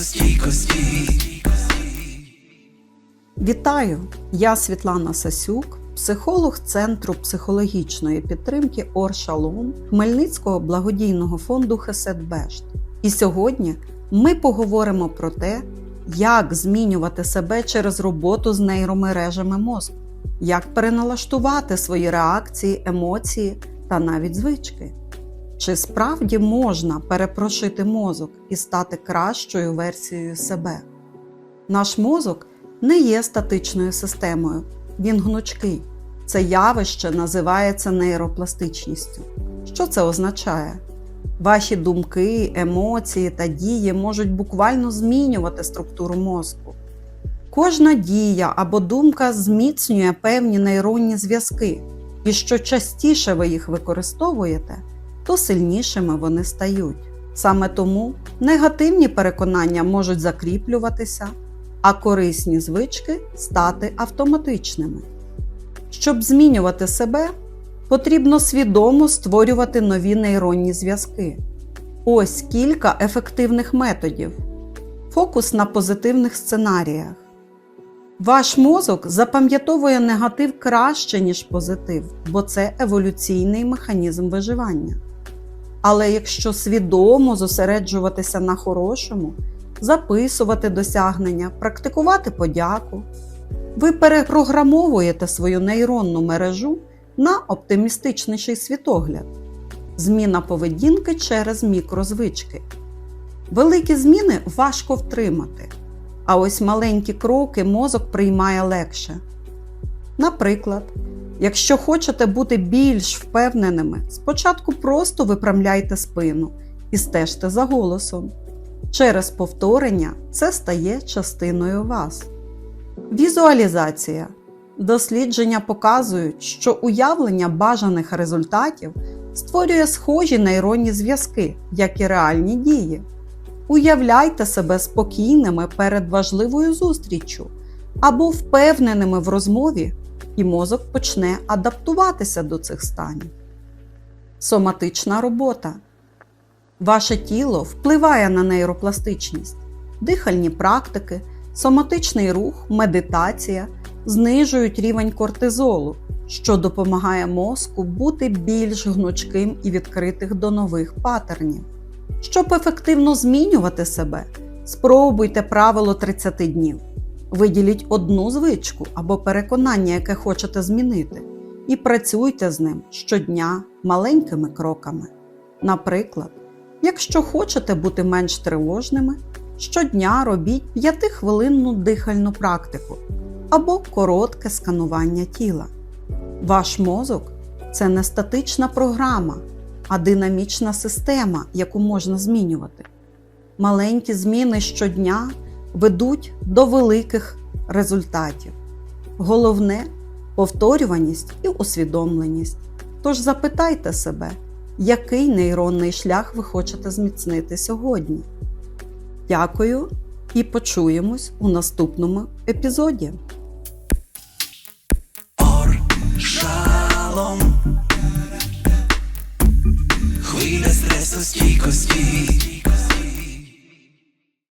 стійкості. Вітаю! Я Світлана Сасюк, психолог Центру психологічної підтримки Оршалом Хмельницького благодійного фонду Хесет-Бешт. І сьогодні ми поговоримо про те, як змінювати себе через роботу з нейромережами мозку, як переналаштувати свої реакції, емоції та навіть звички. Чи справді можна перепрошити мозок і стати кращою версією себе? Наш мозок не є статичною системою, він гнучкий. Це явище називається нейропластичністю. Що це означає? Ваші думки, емоції та дії можуть буквально змінювати структуру мозку. Кожна дія або думка зміцнює певні нейронні зв'язки, і що частіше ви їх використовуєте, то сильнішими вони стають. Саме тому негативні переконання можуть закріплюватися, а корисні звички стати автоматичними. Щоб змінювати себе, потрібно свідомо створювати нові нейронні зв'язки. Ось кілька ефективних методів. Фокус на позитивних сценаріях. Ваш мозок запам'ятовує негатив краще, ніж позитив, бо це еволюційний механізм виживання. Але якщо свідомо зосереджуватися на хорошому, записувати досягнення, практикувати подяку, ви перепрограмовуєте свою нейронну мережу на оптимістичніший світогляд, зміна поведінки через мікрозвички. Великі зміни важко втримати, а ось маленькі кроки мозок приймає легше. Наприклад, якщо хочете бути більш впевненими, спочатку просто випрямляйте спину і стежте за голосом. Через повторення це стає частиною вас. Візуалізація. Дослідження показують, що уявлення бажаних результатів створює схожі нейронні зв'язки, як і реальні дії. Уявляйте себе спокійними перед важливою зустріччю або впевненими в розмові, і мозок почне адаптуватися до цих станів. Соматична робота. Ваше тіло впливає на нейропластичність, дихальні практики, соматичний рух, медитація знижують рівень кортизолу, що допомагає мозку бути більш гнучким і відкритих до нових паттернів. Щоб ефективно змінювати себе, спробуйте правило 30 днів. Виділіть одну звичку або переконання, яке хочете змінити, і працюйте з ним щодня маленькими кроками. Наприклад, якщо хочете бути менш тривожними, щодня робіть 5-хвилинну дихальну практику або коротке сканування тіла. Ваш мозок це не статична програма, а динамічна система, яку можна змінювати. Маленькі зміни щодня ведуть до великих результатів. Головне повторюваність і усвідомленість. Тож запитайте себе, який нейронний шлях ви хочете зміцнити сьогодні. Дякую і почуємось у наступному епізоді. Хвиля стресу стійкості.